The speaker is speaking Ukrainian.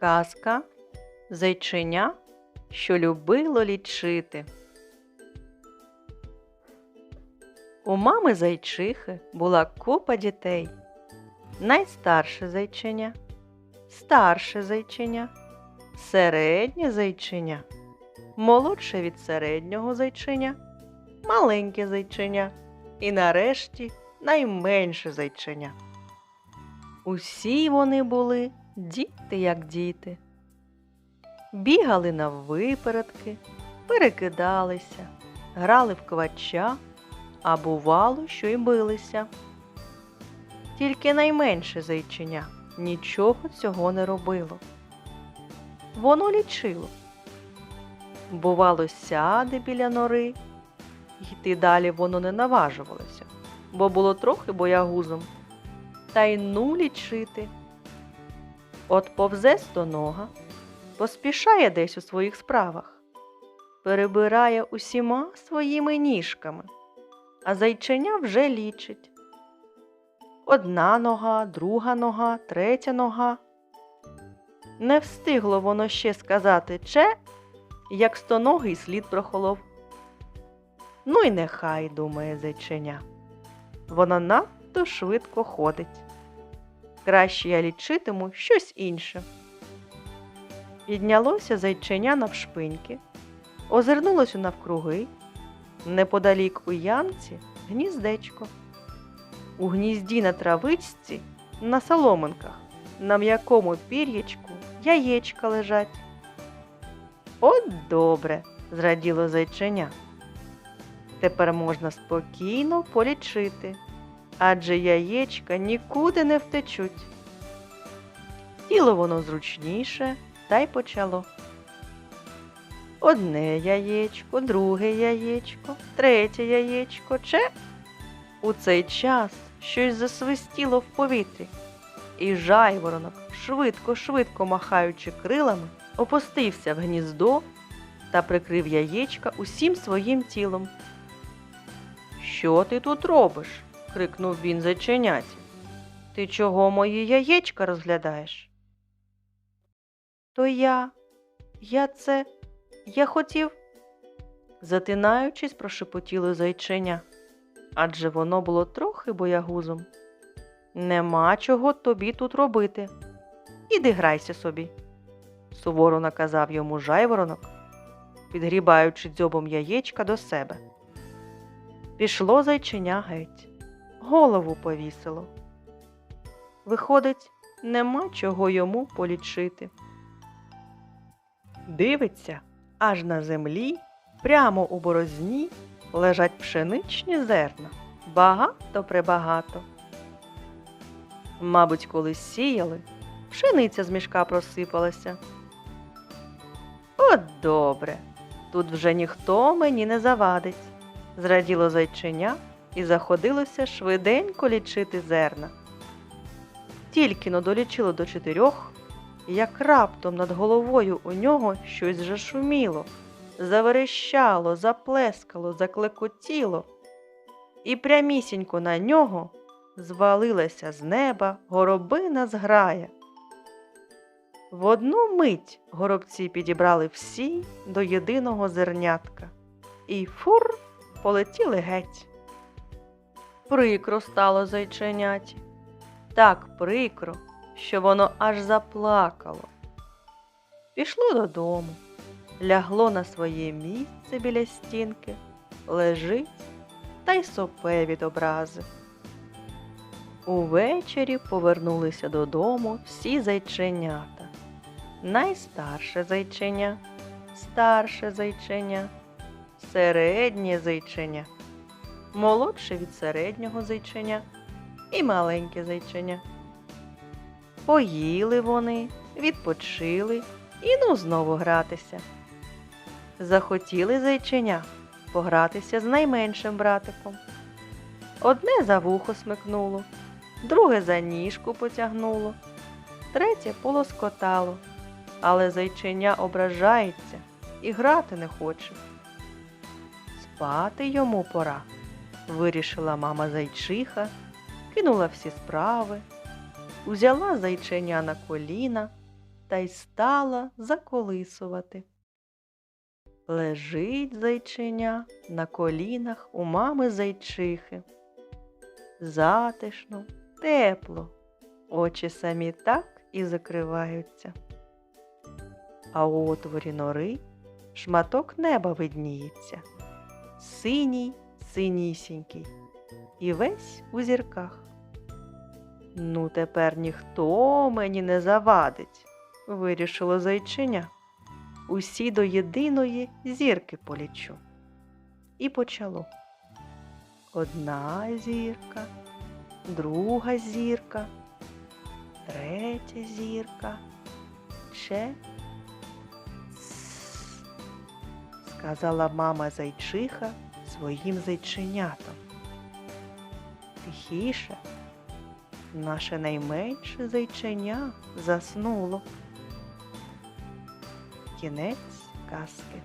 Казка Зайченя, що любило лічити. У мами зайчихи була купа дітей. Найстарше зайченя, старше зайченя, середнє зайченя, молодше від середнього зайченя, маленьке зайченя і нарешті найменше зайченя. Усі вони були діти як діти. Бігали на випередки, перекидалися, грали в квача, а бувало, що й билися. Тільки найменше зайченя нічого цього не робило. Воно лічило. Бувало, сяде біля нори, йти далі воно не наважувалося, бо було трохи боягузом. Та й ну лічити. От повзе стонога, поспішає десь у своїх справах, перебирає усіма своїми ніжками, а зайченя вже лічить. Одна нога, друга нога, третя нога. Не встигло воно ще сказати че, як стоногий слід прохолов. Ну й нехай, думає зайченя. Вона надто швидко ходить. Краще я лічитиму щось інше. Піднялося зайченя навшпиньки, озирнулося навкруги, неподалік у ямці гніздечко. У гнізді на травичці, на соломинках, на м'якому пір'ячку яєчка лежать. От добре, зраділо зайченя. Тепер можна спокійно полічити, адже яєчка нікуди не втечуть. Тіло воно зручніше та й почало. Одне яєчко, друге яєчко, третє яєчко, че. У цей час щось засвистіло в повітрі, і жайворонок, швидко-швидко махаючи крилами, опустився в гніздо та прикрив яєчка усім своїм тілом. Що ти тут робиш? Крикнув він зайченяті. Ти чого мої яєчка розглядаєш? То я, я це, я хотів, затинаючись, прошепотіло зайченя, адже воно було трохи боягузом. Нема чого тобі тут робити. Іди грайся собі, суворо наказав йому жайворонок, підгрібаючи дзьобом яєчка до себе. Пішло зайченя геть, голову повісило. Виходить, нема чого йому полічити. Дивиться, аж на землі, прямо у борозні, лежать пшеничні зерна. Багато пребагато. Мабуть, коли сіяли, пшениця з мішка просипалася. От добре, тут вже ніхто мені не завадить, зраділо зайченя і заходилося швиденько лічити зерна. Тільки но долічило до чотирьох, як раптом над головою у нього щось зашуміло, заверещало, заплескало, заклекотіло, і прямісінько на нього звалилася з неба горобина зграя. В одну мить горобці підібрали всі до єдиного зернятка і фур полетіли геть. Прикро стало зайченяті, так прикро, що воно аж заплакало. Пішло додому, лягло на своє місце біля стінки, лежить та й сопе від образи. Увечері повернулися додому всі зайченята. Найстарше зайченя, старше зайченя, середнє зайченя, молодше від середнього зайченя і маленьке зайченя. Поїли вони, відпочили і ну знову гратися. Захотіли зайченя погратися з найменшим братиком. Одне за вухо смикнуло, друге за ніжку потягнуло, третє полоскотало, але зайченя ображається і грати не хоче. Спати йому пора, вирішила мама зайчиха, кинула всі справи, узяла зайченя на коліна та й стала заколисувати. Лежить зайчиня на колінах у мами зайчихи. Затишно, тепло, очі самі так і закриваються. А у отворі нори шматок неба видніється, синій, синісінький, і весь у зірках. Ну, тепер ніхто мені не завадить, вирішило зайчиня. Усі до єдиної зірки полічу. І почало. Одна зірка, друга зірка, третя зірка, ще. Сказала мама зайчиха своїм зайченятам. Тихіше, наше найменше зайченя заснуло. Кінець казки.